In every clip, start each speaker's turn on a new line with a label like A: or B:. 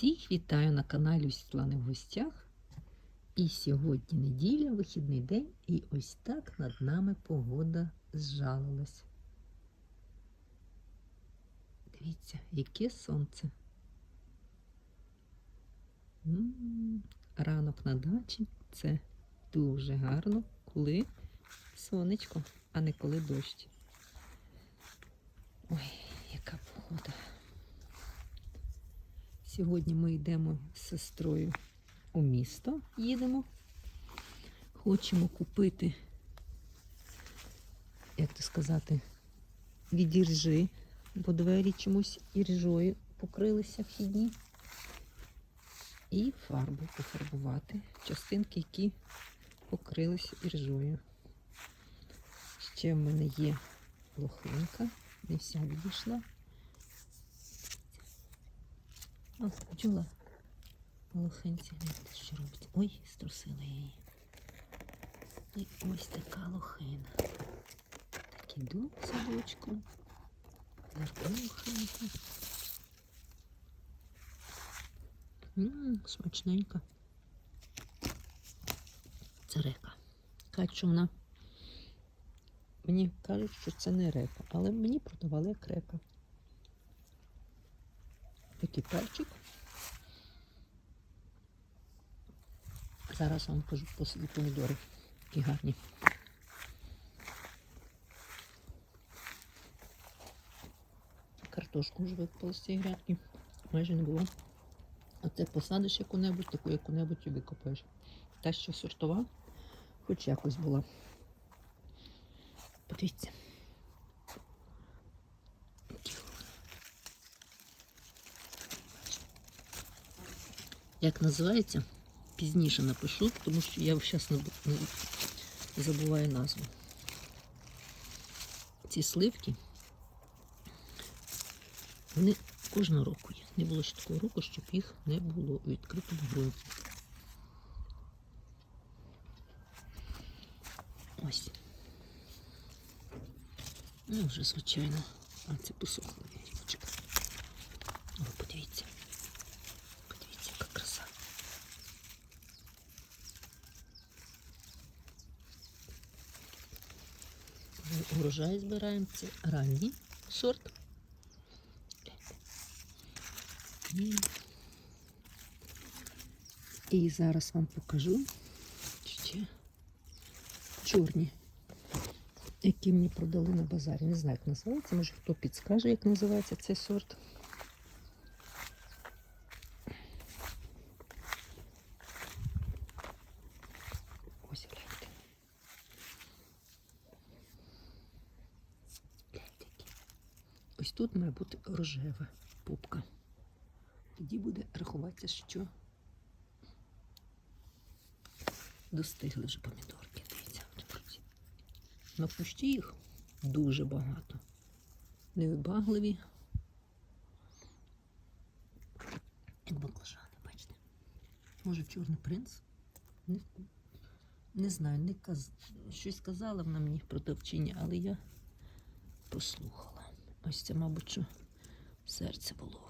A: Всіх вітаю на каналі Світлани в гостях. І сьогодні неділя, вихідний день, і ось так над нами погода зжалилась. Дивіться, яке сонце. Ранок на дачі це дуже гарно, коли сонечко, а не коли дощ. Ой, яка погода. Сьогодні ми йдемо з сестрою у місто, їдемо. Хочемо купити, як то сказати, від іржи, бо двері чомусь іржою покрилися вхідні. І фарбу пофарбувати. Частинки, які покрилися іржою. Ще в мене є лохинка, не вся відійшла. О, бджола. Лохинця, гляньте, що робить. Ой, струсила її. І ось така лохина. Так іду садочком. Зеркало лохинка. Ммм, смачненька. Це река. Кажуть, вона. Мені кажуть, що це не река, але мені продавали як река. Такий перчик. Зараз вам покажу посаді помідори. Які гарні. Картошку вже випали з цієї грядки. Майже не було. А це посадиш яку-небудь, таку яку-небудь і викопаєш. Та, що сортова, хоч якось була. Подивіться. Як називається? Пізніше напишу, тому що я зараз забуваю назву. Ці сливки, вони кожного року є. Не було ще такого року, щоб їх не було у відкритому ґрунті. Ось. Ну, вже, звичайно, а це посохло річка. О, подивіться. Подивіться, яка краса. Урожай збираємо. Це ранній сорт. І, зараз вам покажу ще чорні, які мені продали на базарі. Не знаю, як називається. Може хто підскаже, як називається цей сорт. Ось гляньте. Гляньте які. Ось тут має бути рожева пупка. Тоді буде рахуватися, що достигли вже помідорки. Дивіться. На кущі їх дуже багато. Невибагливі. Як баклажани, бачите. Може, чорний принц? Не, не знаю, не каз... щось казала вона мені продавчиня, але я послухала. Ось це, мабуть, що серце було.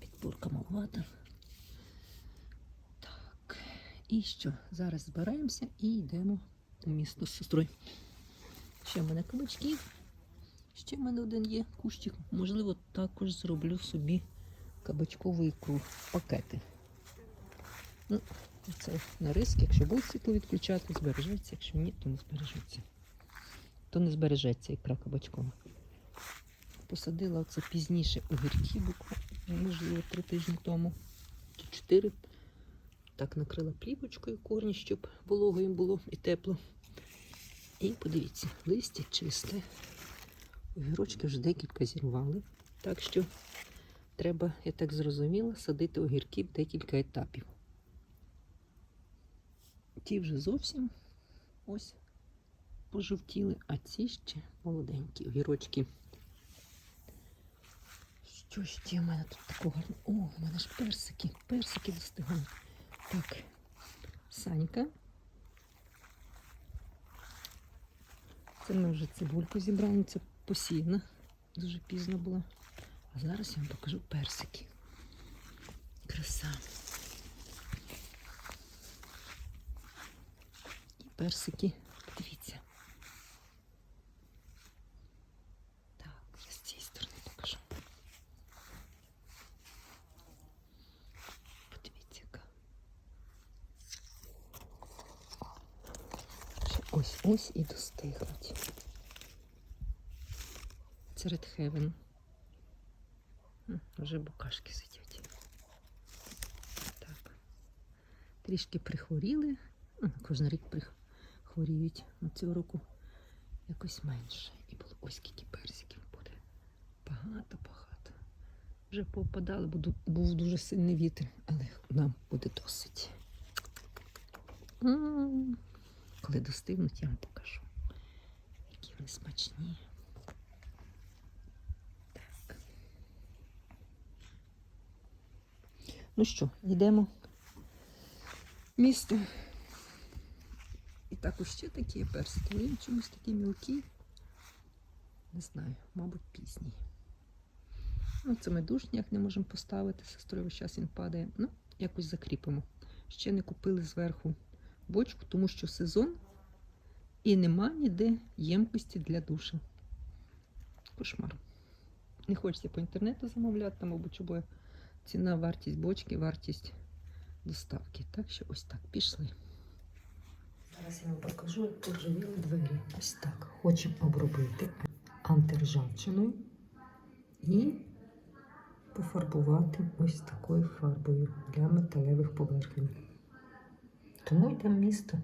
A: Підборка маловата. Так. І що? Зараз збираємося і йдемо у місто з сестрою. Ще в мене кабачків. Ще в мене один є кущик. Можливо, також зроблю собі кабачкову ікру. Пакети. Ну, це на риск. Якщо буде світло відключати, збережеться. Якщо ні, то не збережеться. То не збережеться ікра кабачкова. Посадила оце пізніше огірки, буквально, можливо, три тижні тому. Чи чотири. Так накрила плівочкою корні, щоб волого їм було і тепло. І подивіться, листя чисте. Огірочки вже декілька зірвали. Так що треба, я так зрозуміла, садити огірки в декілька етапів. Ті вже зовсім ось пожовтіли, а ці ще молоденькі огірочки. Що ще в мене тут такого? О, у мене ж персики, персики достигають. Так, Санька. Це ми вже цибульку зібрали, це посіяна. Дуже пізно було. А зараз я вам покажу персики. краса. І персики, подивіться. Так, я з цієї сторони покажу. Подивіться, яка. Ще ось і достигнуть. Heaven. М, Вже букашки сидять. Так. Трішки прихворіли. Кожен рік прихворіють. Ну, цього року якось менше. І було ось скільки персиків буде. Багато, багато. Вже попадали, був дуже сильний вітер, але нам буде досить. Коли достигнуть, я вам покажу. Які вони смачні. Так. Ну що, йдемо місто. І також ще такі персики, він чомусь такі мілкі. Не знаю, мабуть, пізній. Ну, це ми душ ніяк не можемо поставити, сестрою весь час він падає. Ну, якось закріпимо. Ще не купили зверху бочку, тому що сезон і нема ніде ємкості для душа. Кошмар. Не хочеться по інтернету замовляти, там, мабуть, ціна, вартість бочки, вартість доставки. Так що ось так пішли. Зараз я вам покажу, як поживіли двері. Ось так. Хочемо обробити антиржавчиною і пофарбувати ось такою фарбою для металевих поверхень. Тому йдемо в місто.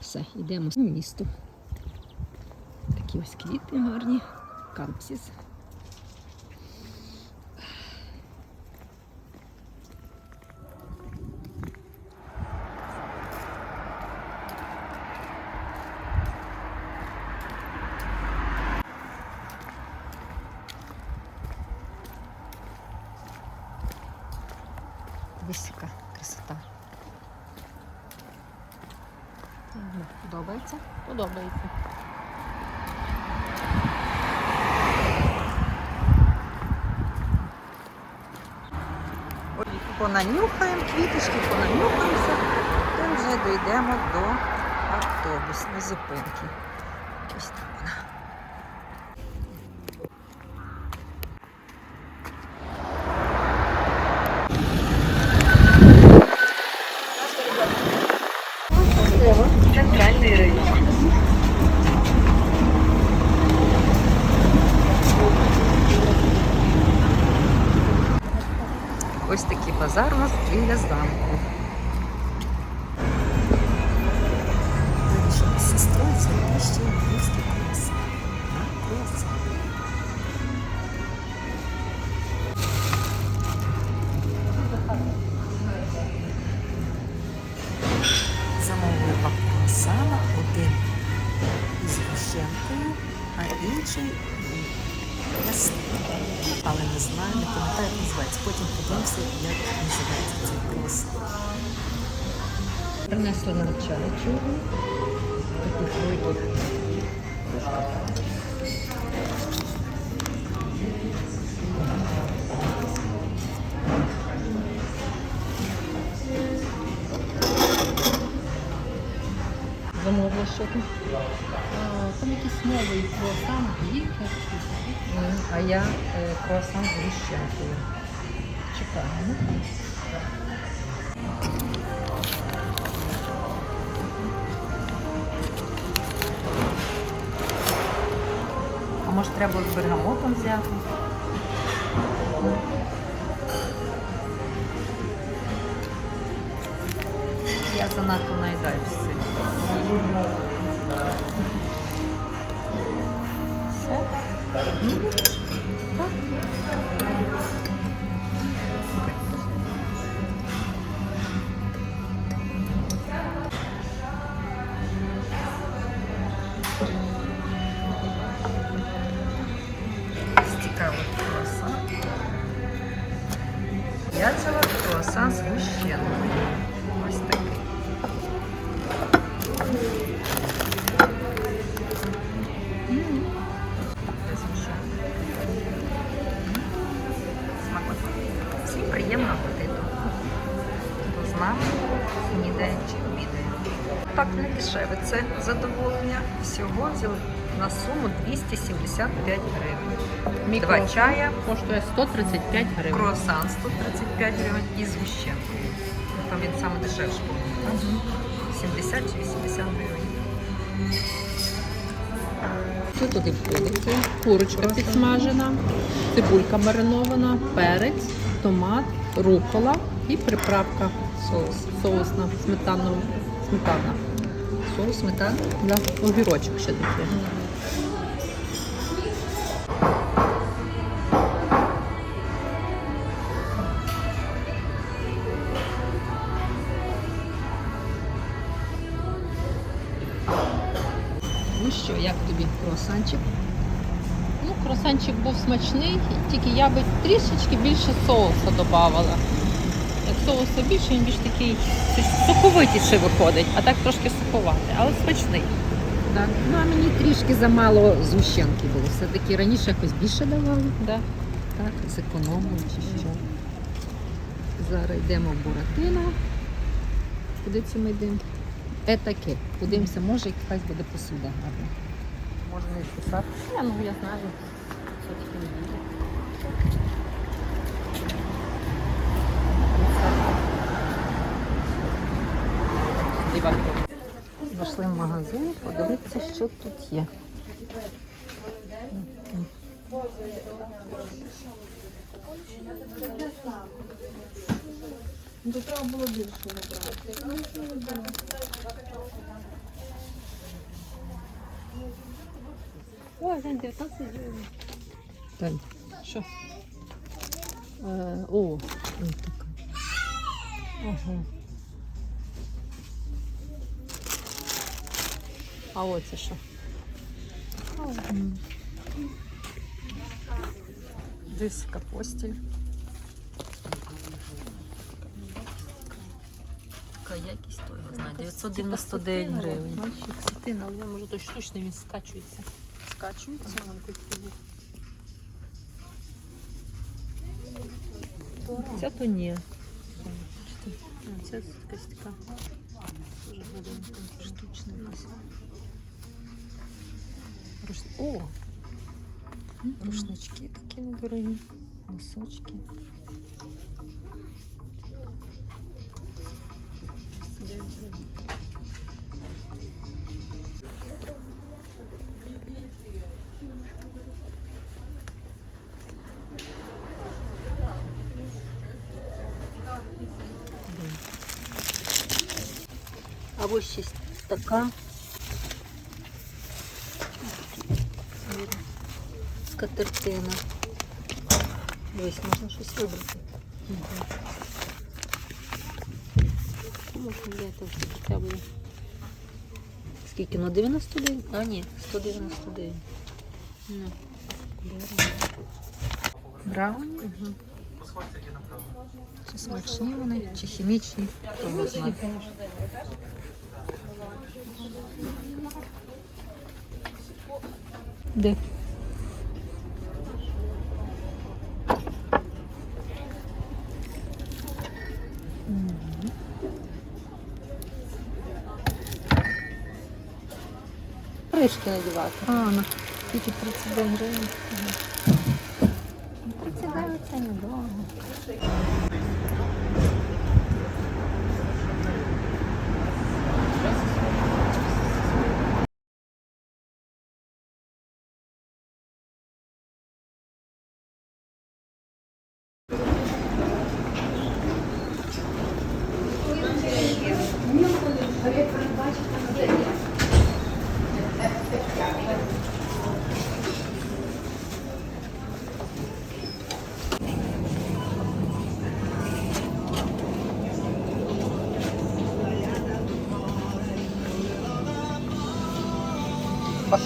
A: Все, йдемо в місто. Такі ось квіти гарні. Кампсіс. Понанюхаємо квіточки, понанюхаємося, і вже дійдемо до автобусної зупинки. Ось так вона.
B: Центральный район.
A: Ось такий базар у нас біля замку. Вирішили з зайти ще в місто. На колеса. Замовили два круасана, один із гущенкою, а інший. Але не знаю, не пам'ятаю, як називається. Потім подивимося, як називається цей круасан. Принесли нам чай що там?
B: Там якийсь новий круасан, гірки.
A: А я е, круасан з гущенкою.
B: Чекаємо.
A: А може треба з бергамотом взяти? Я занадто наїдаюся. Все? Дешеве. Це задоволення. Всього взяли на суму 275 гривень. Два чая,
B: коштує 135 гривень.
A: круасан 135 гривень і згущенку. Там він саме дешевший був. 70 чи 80 гривень.
B: Що туди? Це Курочка підсмажена, цибулька маринована, перець, томат, рукола і приправка
A: Соус.
B: соусна, сметанна.
A: Соус, сметана.
B: Да. Огірочок ще такий.
A: Ну що, як тобі круасанчик?
B: Ну, кросанчик був смачний, тільки я би трішечки більше соусу додавала. Соусу більше, він більш такий суховитіше виходить, а так трошки суховатий, але смачний.
A: Так. Ну, а мені трішки замало згущенки було. Все-таки раніше якось більше давали.
B: Да.
A: Так, зекономили чи що. Зараз йдемо в Буратино. Куди це ми йдемо? Етаке. Подивимося, може якась буде посуда гарна. Можна і писати.
B: Я, ну, я знаю. Що таке не буде.
A: Зайшли в магазин, подивитися, що тут є.
B: Ой, глянь, 19 гривень.
A: Так.
B: Що?
A: Е, о, ось така.
B: Ага. А оце що?
A: М. Диска постіль. Така якість то його знає. 999 гривень.
B: Сатин, але може той штучний він скачується.
A: Скачується.
B: Ага, якось.
A: Ця то ні.
B: Це якась така.
A: Штучна. Руш... О! Рушнички такі недорогі. Носочки. А ось ще така. Скатертина. Дивись, можна щось вибрати.
B: Можна взяти хоча б.
A: Скільки? На 99? А, ні, 199.
B: Ну,
A: Брауні?
B: Угу.
A: Чи смачні вони, чи хімічні? Його знає. Де?
B: Кришки надівати.
A: А, на тільки 39 гривень.
B: 39 це недорого.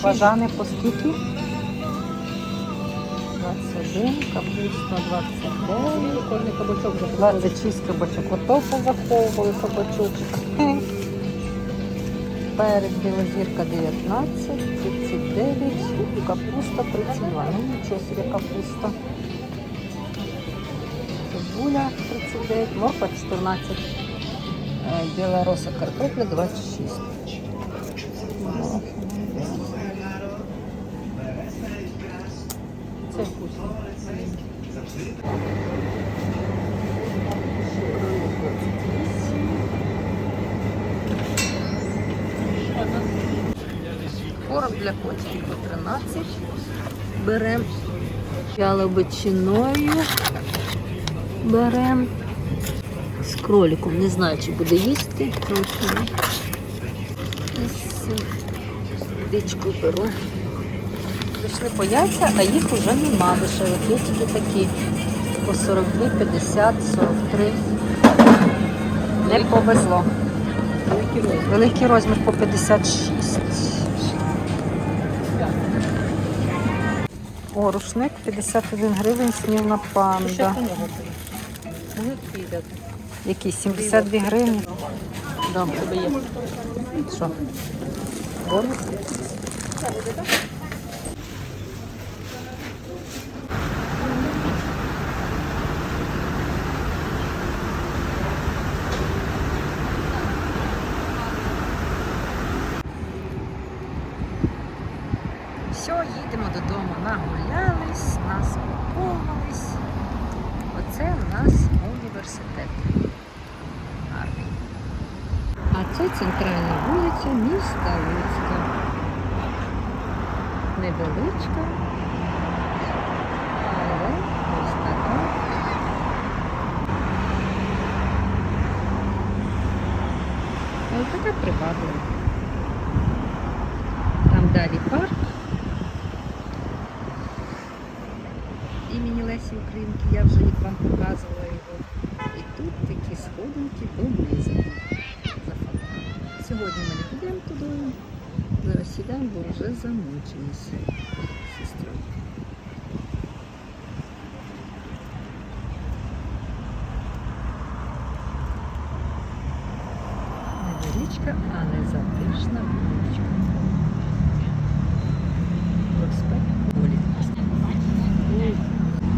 A: Баклажани по скільки? 21, капуста 29.
B: Кожний кабачок вже
A: 26 кабачок. Ото позаховували кабачочок. Перець білозірка 19, 39, капуста 32. Ну нічого собі капуста. Цибуля 39, морква 14. Е, Білороса картопля 26.
B: Це вкусно.
A: Корм для котиків по 13. Беремо яловичиною. Беремо з кроликом. Не знаю, чи буде їсти. Трохи. Дичку беру. Зайшли по яйця, а їх вже нема дешевих. Є тільки такі. По 42, 50, 43. Не повезло. Великий розмір по 56. О, рушник 51 гривень, снівна панда. Які 72 гривні. Добре.
B: Тебе є.
A: Що? Бонус? Невеличка, але ось така. Ось така приваблива. Там далі парк. Імені Лесі Українки, я вже замучилися сестрою. Невеличка, але затишна вуличка.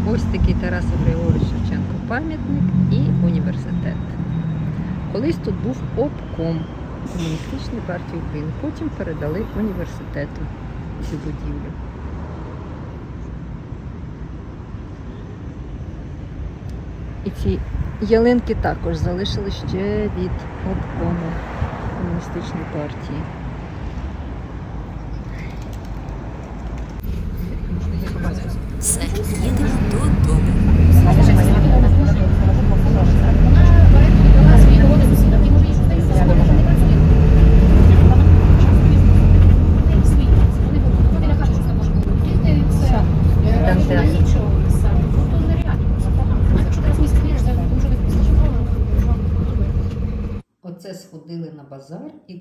A: Ось такий Тарас Григорович Шевченко пам'ятник і університет. Колись тут був обком Комуністичної партії України. Потім передали університету цю будівлю. І ці ялинки також залишили ще від обкому комуністичної партії.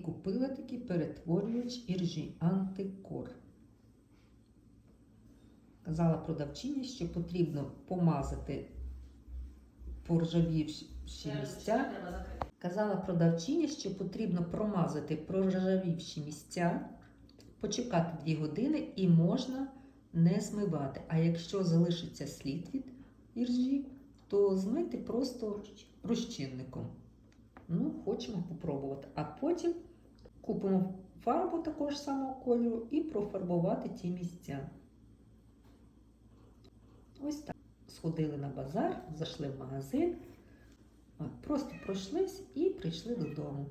A: Купили такий перетворювач іржі антикор. Казала продавчиня, що потрібно помазати поржавівші місця. Казала продавчиня, що потрібно промазати проржавівші місця, почекати 2 години і можна не змивати. А якщо залишиться слід від іржі, то змити просто розчинником. Ну, хочемо попробувати. А потім купимо фарбу такого ж самого кольору і профарбувати ті місця. Ось так. Сходили на базар, зайшли в магазин, просто пройшлись і прийшли додому.